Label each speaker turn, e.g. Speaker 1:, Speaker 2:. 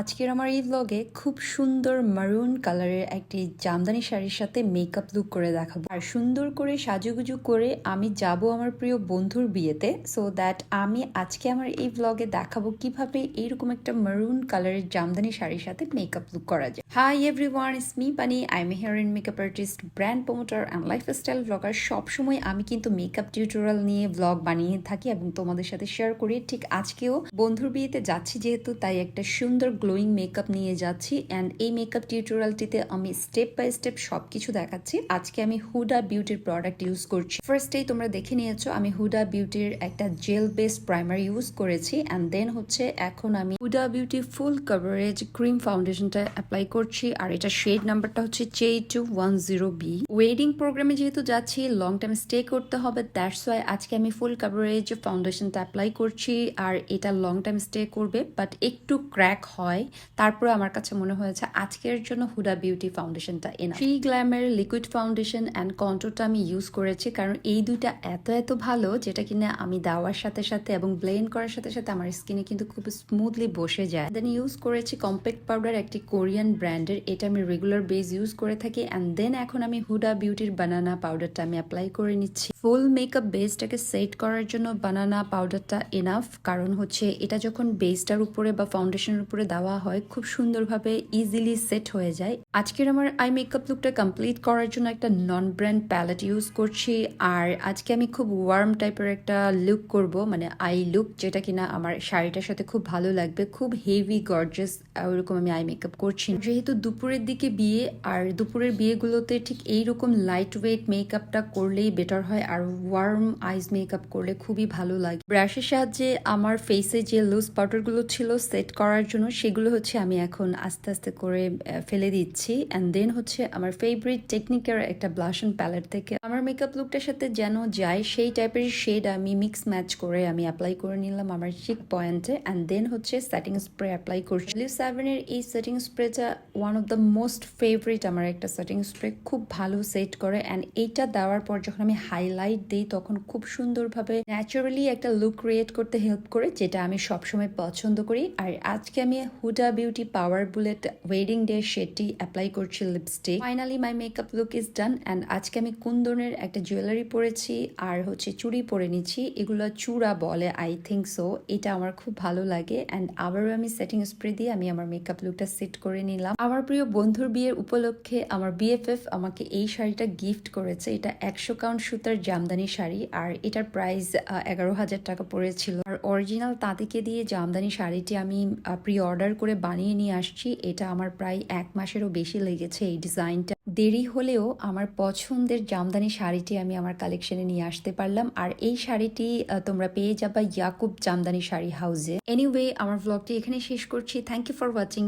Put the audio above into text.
Speaker 1: আজকের আমার এই ব্লগে খুব সুন্দর মারুন কালারের একটি জামদানি শাড়ির সাথে মেকআপ লুক করে দেখাবো। আর সুন্দর করে সাজুগুজু করে আমি যাব আমার প্রিয় বন্ধুর বিয়েতে। সো দ্যাট আমি আজকে আমার এই ব্লগে দেখাবো কীভাবে এইরকম একটা মারুন কালারের জামদানি শাড়ির সাথে মেকআপ লুক করা যায়। Hi everyone is me Pani I am here and makeup artist brand promoter and lifestyle blogger সবসময় আমি কিন্তু মেকআপ টিউটোরিয়াল নিয়ে ব্লগ বানিয়ে থাকি এবং তোমাদের সাথে শেয়ার করি। ঠিক আজকেও বন্ধুর বিয়েতে যাচ্ছি যেহেতু, তাই একটা সুন্দর গ্লোয়িং মেকআপ নিয়ে যাচ্ছি অ্যান্ড এই মেকআপ টিউটোরিয়ালটিতে আমি স্টেপ বাই স্টেপ সবকিছু দেখাচ্ছি। আজকে আমি হুডা বিউটির প্রোডাক্ট ইউজ করছি। ফার্স্টেই তোমরা দেখে নিয়েছো, আমি হুডা বিউটির একটা জেল বেসড প্রাইমার ইউজ করেছি অ্যান্ড দেন হচ্ছে এখন আমি Huda Beauty full coverage cream ফাউন্ডেশনটা apply করছি আর এটা শেড নাম্বারটা হচ্ছে চে two one zero B wedding প্রোগ্রামে যেহেতু যাচ্ছি লং টাইম স্টে করতে হবে দ্যাটস ওয়াই আজকে আমি ফুল কভারেজ ফাউন্ডেশনটা অ্যাপ্লাই করছি আর এটা লং টাইম স্টে করবে বাট একটু ক্র্যাক হয়। তারপরে আমার কাছে মনে হয়েছে আজকের জন্য হুডা বিউটি ফাউন্ডেশনটা এনা ফ্রি গ্ল্যামের লিকুইড ফাউন্ডেশন অ্যান্ড কন্ট্রোলটা আমি ইউজ করেছি, কারণ এই দুইটা এত এত ভালো, যেটা কিনা আমি দেওয়ার সাথে সাথে এবং ব্লেন্ড করার সাথে সাথে আমার স্কিনে কিন্তু খুব স্মুথলি বসে যায়। দেন ইউজ করেছি কম্প্যাক্ট পাউডার একটি কোরিয়ান ব্র্যান্ডের এটা আমি রেগুলার বেস ইউজ করে থাকি অ্যান্ড দেন এখন আমি হুডা বিউটির বানানা পাউডারটা আমি অ্যাপ্লাই করে নিচ্ছি। ফুল মেকআপ বেসটাকে সেট করার জন্য বানানা পাউডারটা এনাফ কারণ হচ্ছে এটা যখন বেসটার উপরে বা ফাউন্ডেশনের উপরে দেওয়া হয়, খুব সুন্দরভাবে ইজিলি সেট হয়ে যায়। আজকের আমার আই মেকআপ লুকটা কমপ্লিট করার জন্য একটা নন ব্র্যান্ড প্যালেট ইউজ করছি। আর আজকে আমি খুব ওয়ার্ম টাইপের একটা লুক করব মানে আই লুক যেটা কিনা আমার শাড়িটার সাথে খুব ভালো লাগবে। খুব হেভি গর্জাস ওইরকম আমি আই মেকআপ করছি। যেহেতু দুপুরের দিকে বিয়ে, আর দুপুরের বিয়েগুলোতে ঠিক এইরকম লাইট ওয়েট মেকআপটা করলেই বেটার হয়, আর ওয়ার্ম আইস মেকআপ করলে খুবই ভালো লাগে। ব্রাশের সাহায্যে আমার ফেসে যে লুজ পাউডারগুলো ছিল সেট করার জন্য সেগুলো হচ্ছে আমি এখন আস্তে আস্তে করে ফেলে দিচ্ছি। অ্যান্ড দেন হচ্ছে আমার ফেভারিট টেকনিকের একটা ব্লাশন প্যালেট থেকে। আমার মেকআপ লুকটার সাথে যেন যায়, সেই টাইপের শেড আমি মিক্স ম্যাচ করে আমি অ্যাপ্লাই করে নিলাম আমার চিক পয়েন্টে অ্যান্ড দেন হচ্ছে সেটিং স্প্রে অ্যাপ্লাই করছি। লিভ সেভেনের এই সেটিং স্প্রেটা one of the most favourite আমার একটা সেটিং স্প্রে খুব ভালো সেট করে। অ্যান্ড এইটা দেওয়ার পর যখন আমি হাইলাইট দিই, তখন খুব সুন্দরভাবে ন্যাচারালি একটা লুক ক্রিয়েট করতে হেল্প করে, যেটা আমি সবসময় পছন্দ করি। আর আজকে আমি Huda Beauty power bullet wedding day শেডটি apply করছি lipstick finally my makeup look is done and আজকে আমি কুন্দনের একটা জুয়েলারি পরেছি আর হচ্ছে চুড়ি পরে নিচ্ছি, এগুলো চূড়া বলে আই থিঙ্ক সো এটা আমার খুব ভালো লাগে অ্যান্ড আবারও আমি সেটিং স্প্রে দিয়ে আমি আমার মেকআপ লুকটা সেট করে নিলাম। আমার প্রিয় বন্ধুর বিয়ের উপলক্ষে আমার বিএফএফ আমাকে এই শাড়িটা গিফট করেছে। এটা একশো কাউন্ট সুতার জামদানি শাড়ি আর এটার প্রাইস এগারো হাজার টাকা পড়েছিল। আর অরিজিনাল তাঁতিকে দিয়ে জামদানি শাড়িটি আমি প্রি অর্ডার করে বানিয়ে নিয়ে আসছি। এটা আমার প্রায় এক মাসেরও বেশি লেগেছে এই ডিজাইনটা। দেরি হলেও আমার পছন্দের জামদানি শাড়িটি আমি আমার কালেকশনে নিয়ে আসতে পারলাম। আর এই শাড়িটি তোমরা পেয়ে যাবা ইয়াকুব জামদানি শাড়ি হাউসে। এনিওয়ে আমার ব্লগটি এখানে শেষ করছি। Thank you for watching